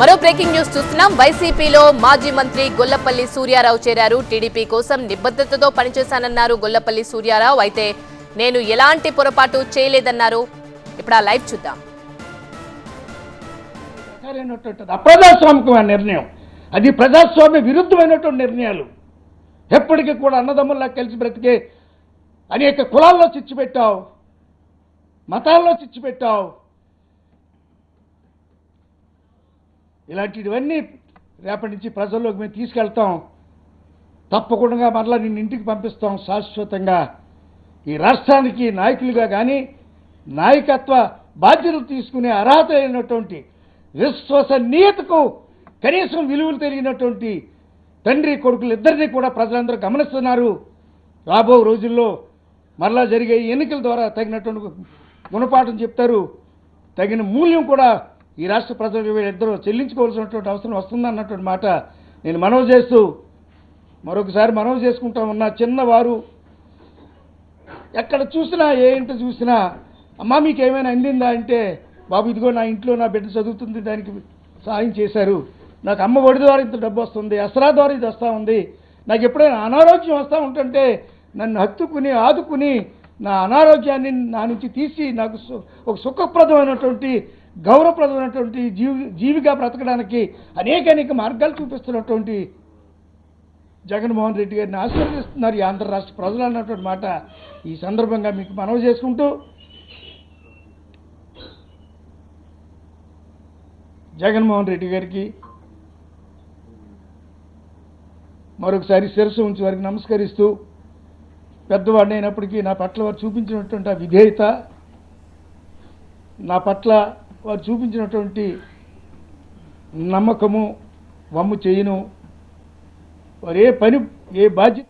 మరో breaking news చూస్తున్నాం. వైసీపీలో మాజీ మంత్రి గొల్లపల్లి సూర్యారావు చేరారు. టీడీపీ కోసం నిబద్ధతతో పనిచేశానన్నారు గొల్లపల్లి సూర్యారావు. అయితే నేను ఎలాంటి పొరపాటు చేయలేదన్నారు. ఇప్పుడు ఆ లైవ్ చూద్దాం. అప్రజాస్వామికమైన నిర్ణయం. అది ప్రజాస్వామ్య విరుద్ధమైనటువంటి నిర్ణయాలు. ఎప్పటికీ కూడా అన్నదమ్ముల్లా కలిసి బ్రతికే అనేక కులాల్లో చిచ్చు పెట్టావు. మతాల్లో చిచ్చు పెట్టావు. ఇలాంటివన్నీ రేపటి నుంచి ప్రజల్లోకి మేము తీసుకెళ్తాం. తప్పకుండా మరలా నిన్ను ఇంటికి పంపిస్తాం శాశ్వతంగా. ఈ రాష్ట్రానికి నాయకులుగా కానీ నాయకత్వ బాధ్యతలు తీసుకునే అర్హత అయినటువంటి విశ్వసనీయతకు కనీసం విలువలు తెలియనటువంటి తండ్రి కొడుకులు ఇద్దరిని కూడా ప్రజలందరూ గమనిస్తున్నారు. రాబో రోజుల్లో మరలా జరిగే ఎన్నికల ద్వారా తగినటువంటి గుణపాఠం చెప్తారు. తగిన మూల్యం కూడా ఈ రాష్ట్ర ప్రజలు వీళ్ళిద్దరూ చెల్లించుకోవాల్సినటువంటి అవసరం వస్తుందన్నటువంటి మాట నేను మనవి చేస్తూ మరొకసారి మనవి చేసుకుంటా ఉన్న. చిన్నవారు ఎక్కడ చూసినా ఏ ఇంట చూసినా అమ్మా మీకు ఏమైనా అందిందా? అంటే బాబు ఇదిగో నా ఇంట్లో నా బిడ్డ చదువుతుంది దానికి సాయం చేశారు. నాకు అమ్మ ఒడి ద్వారా ఇంత డబ్బు వస్తుంది అసరా ద్వారా ఇది వస్తూ ఉంది. నాకు ఎప్పుడైనా అనారోగ్యం వస్తూ ఉంటుంటే నన్ను హత్తుకుని ఆదుకుని నా అనారోగ్యాన్ని నా నుంచి తీసి నాకు సు- ఒక సుఖప్రదమైనటువంటి గౌరవప్రదమైనటువంటి జీవి జీవిగా బ్రతకడానికి అనేక అనేక మార్గాలు చూపిస్తున్నటువంటి జగన్మోహన్ రెడ్డి గారిని ఆశీర్వదిస్తున్నారు ఈ ఆంధ్ర రాష్ట్ర ప్రజలు అన్నటువంటి మాట ఈ సందర్భంగా మీకు మనవి చేసుకుంటూ జగన్మోహన్ రెడ్డి గారికి మరొకసారి శిరస్సు ఉంచి వారికి నమస్కరిస్తూ పెద్దవాడిని అయినప్పటికీ నా పట్ల వారు చూపించినటువంటి ఆ విధేయత నా పట్ల వారు చూపించినటువంటి నమ్మకము వమ్ము చేయను. వారు ఏ పని ఏ బాధ్యత